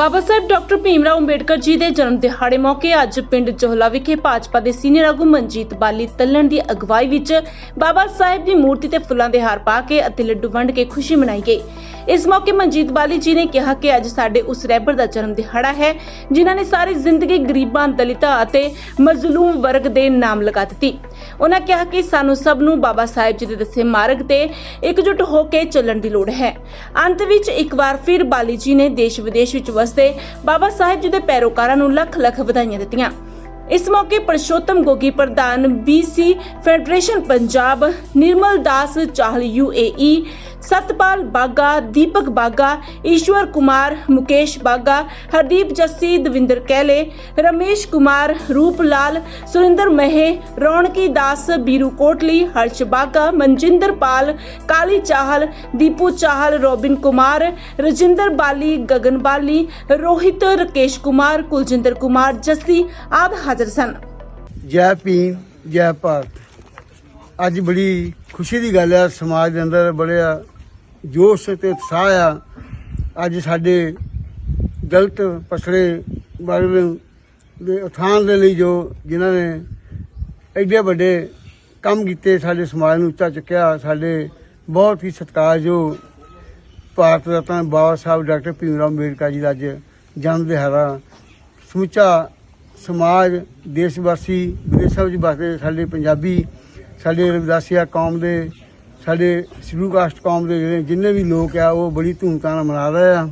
ਬਾਬਾ ਸਾਹਿਬ doctor Bhimrao Ambedkar ji ਦੇ ਜਨਮ ਦਿਹਾੜੇ ਮੌਕੇ ਅੱਜ ਪਿੰਡ ਜੋਹਲਾ ਵਿਖੇ ਭਾਜਪਾ ਦੇ ਸੀਨੀਅਰ ਆਗੂ ਮਨਜੀਤ ਬਾਲੀ ਤੱਲਣ ਦੀ ਅਗਵਾਈ ਵਿੱਚ ਬਾਬਾ ਸਾਹਿਬ ਦੀ ਮੂਰਤੀ ਤੇ ਫੁੱਲਾਂ ਦੇ ਹਾਰ ਪਾ ਕੇ ਅਤੇ ਲੱਡੂ ਵੰਡ ਕੇ ਖੁਸ਼ੀ ਮਨਾਈ ਗਈ। ਇਸ ਮੌਕੇ ਮਨਜੀਤ ਬਾਲੀ ਜੀ ਨੇ ਕਿਹਾ ਕਿ ਅੱਜ ਸਾਡੇ ਉਸ ਰਹਿਬਰ ਦਾ ਜਨਮ ਦਿਹਾੜਾ ਹੈ, ਜਿਨ੍ਹਾਂ ਨੇ ਸਾਰੀ ਜ਼ਿੰਦਗੀ ਗਰੀਬਾਂ, ਦਲਿਤਾਂ ਅਤੇ ਮਜ਼ਲੂਮ ਵਰਗ ਦੇ ਨਾਮ ਲਗਾ ਦਿੱਤੀ। ਉਹਨਾਂ ਕਿਹਾ ਕਿ ਸਾਨੂੰ ਸਭ ਨੂੰ ਬਾਬਾ ਸਾਹਿਬ ਜੀ ਦੇ ਦੱਸੇ ਮਾਰਗ ਤੇ ਇਕਜੁੱਟ ਹੋ ਕੇ ਚੱਲਣ ਦੀ ਲੋੜ ਹੈ। ਅੰਤ ਵਿੱਚ ਇੱਕ ਵਾਰ ਫਿਰ ਬਾਲੀ ਜੀ ਨੇ ਦੇਸ਼ ਵਿਦੇਸ਼ ਵਿੱਚ ਵਸਦੇ ਬਾਬਾ ਸਾਹਿਬ ਜੀ ਦੇ ਪੈਰੋਕਾਰਾਂ ਨੂੰ ਲੱਖ ਲੱਖ ਵਧਾਈਆਂ ਦਿੱਤੀਆਂ। ਇਸ ਮੌਕੇ ਪਰਸ਼ੋਤਮ ਗੋਗੀ ਪ੍ਰਧਾਨ BC federation Punjab, Nirmal Das Chahal UAE Satpal Baga, Deepak Baga, Ishwar Kumar, Mukesh Baga, Hardeep Jassi Davinder Kaile, Ramesh Kumar Roop Lal Surinder Mahe, Raunki Das, Biru Kotli, Harsh Baga, Manjinder Pal, Kali Chahal, Deepu Chahal, Robin Kumar, Rajinder Bali, Gagan Bali, Rohit, Rakesh Kumar, Kuljinder Kumar, Jassi आदि हाजिर सन। जय भीम, जय भारत। ਅੱਜ ਬੜੀ ਖੁਸ਼ੀ ਦੀ ਗੱਲ ਆ, ਸਮਾਜ ਦੇ ਅੰਦਰ ਬੜਿਆ ਜੋਸ਼ ਤੇ ਉਤਸ਼ਾਹ ਆ। ਅੱਜ ਸਾਡੇ ਦਲਤ ਪਸਰੇ ਵਰਗ ਦੇ ਉਥਾਨ ਦੇ ਲਈ ਜੋ ਜਿਨ੍ਹਾਂ ਨੇ ਐਡੇ ਵੱਡੇ ਕੰਮ ਕੀਤੇ, ਸਾਡੇ ਸਮਾਜ ਨੂੰ ਉੱਚਾ ਚੁੱਕਿਆ, ਸਾਡੇ ਬਹੁਤ ਹੀ ਸਤਿਕਾਰਯੋਗ ਭਾਰਤ ਰਤਨ ਬਾਬਾ ਸਾਹਿਬ ਡਾਕਟਰ ਭੀਮ ਰਾਓ ਅੰਬੇਡਕਰ ਜੀ ਦਾ ਅੱਜ ਜਨਮ ਦਿਹਾੜਾ। ਸਮੁੱਚਾ ਸਮਾਜ ਦੇਸ਼ ਵਾਸੀ ਵਿਦੇਸ਼ਾਂ ਵਿੱਚ ਵਸਦੇ ਸਾਡੇ ਪੰਜਾਬੀ ਸਾਡੇ ਰਵਿਦਾਸੀਆ ਕੌਮ ਦੇ, ਸਾਡੇ ਸ਼ਡਿਊਲ ਕਾਸਟ ਕੌਮ ਦੇ ਜਿਹੜੇ ਜਿੰਨੇ ਵੀ ਲੋਕ ਆ, ਉਹ ਬੜੀ ਧੂਮਧਾਮ ਨਾਲ ਮਨਾ ਰਹੇ ਆ।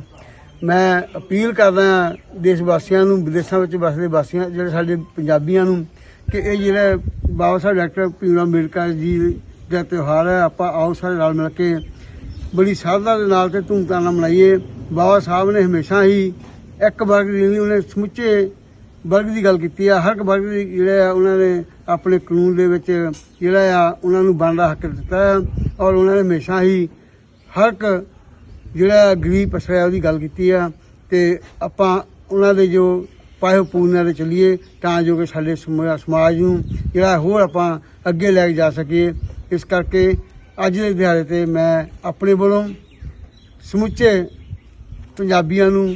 ਮੈਂ ਅਪੀਲ ਕਰਦਾ ਹਾਂ ਦੇਸ਼ ਵਾਸੀਆਂ ਨੂੰ, ਵਿਦੇਸ਼ਾਂ ਵਿੱਚ ਵਸਦੇ ਵਾਸੀਆਂ, ਜਿਹੜੇ ਸਾਡੇ ਪੰਜਾਬੀਆਂ ਨੂੰ, ਕਿ ਇਹ ਜਿਹੜਾ ਬਾਬਾ ਸਾਹਿਬ ਡਾਕਟਰ ਭੀਮ ਰਾਓ ਅੰਬੇਡਕਰ ਜੀ ਦਾ ਤਿਉਹਾਰ ਹੈ ਆਪਾਂ ਆਓ ਸਾਰੇ ਰਲ ਮਿਲ ਕੇ ਬੜੀ ਸ਼ਰਧਾ ਦੇ ਨਾਲ ਤੇ ਧੂਮਧਾਮ ਨਾਲ ਮਨਾਈਏ। ਬਾਬਾ ਸਾਹਿਬ ਨੇ ਹਮੇਸ਼ਾ ਹੀ ਇੱਕ ਵਰਗ ਦੀ ਨਹੀਂ, ਉਹਨੇ ਸਮੁੱਚੇ ਵਰਗ ਦੀ ਗੱਲ ਕੀਤੀ ਆ, ਹਰ ਇੱਕ ਵਰਗ ਦੀ ਜਿਹੜਾ ਆ, ਉਹਨਾਂ ਨੇ ਆਪਣੇ ਕਾਨੂੰਨ ਦੇ ਵਿੱਚ ਜਿਹੜਾ ਆ, ਉਹਨਾਂ ਨੂੰ ਬਣਦਾ ਹੱਕ ਦਿੱਤਾ ਹੈ ਔਰ ਉਹਨਾਂ ਨੇ ਹਮੇਸ਼ਾ ਹੀ ਹਰ ਇੱਕ ਜਿਹੜਾ ਗਰੀਬ ਪਸਰਿਆ ਉਹਦੀ ਗੱਲ ਕੀਤੀ ਆ, ਤੇ ਆਪਾਂ ਉਹਨਾਂ ਦੇ ਜੋ ਪਾਇਓ ਪੂਰਨਾਂ ਦੇ ਚੱਲੀਏ, ਤਾਂ ਜੋ ਕਿ ਸਾਡੇ ਸਮਾ- ਸਮਾਜ ਨੂੰ ਜਿਹੜਾ ਹੋਰ ਆਪਾਂ ਅੱਗੇ ਲੈ ਕੇ ਜਾ ਸਕੀਏ। ਇਸ ਕਰਕੇ ਅੱਜ ਦੇ ਦਿਹਾੜੇ ਤੇ ਮੈਂ ਆਪਣੇ ਵੱਲੋਂ ਸਮੁੱਚੇ ਪੰਜਾਬੀਆਂ ਨੂੰ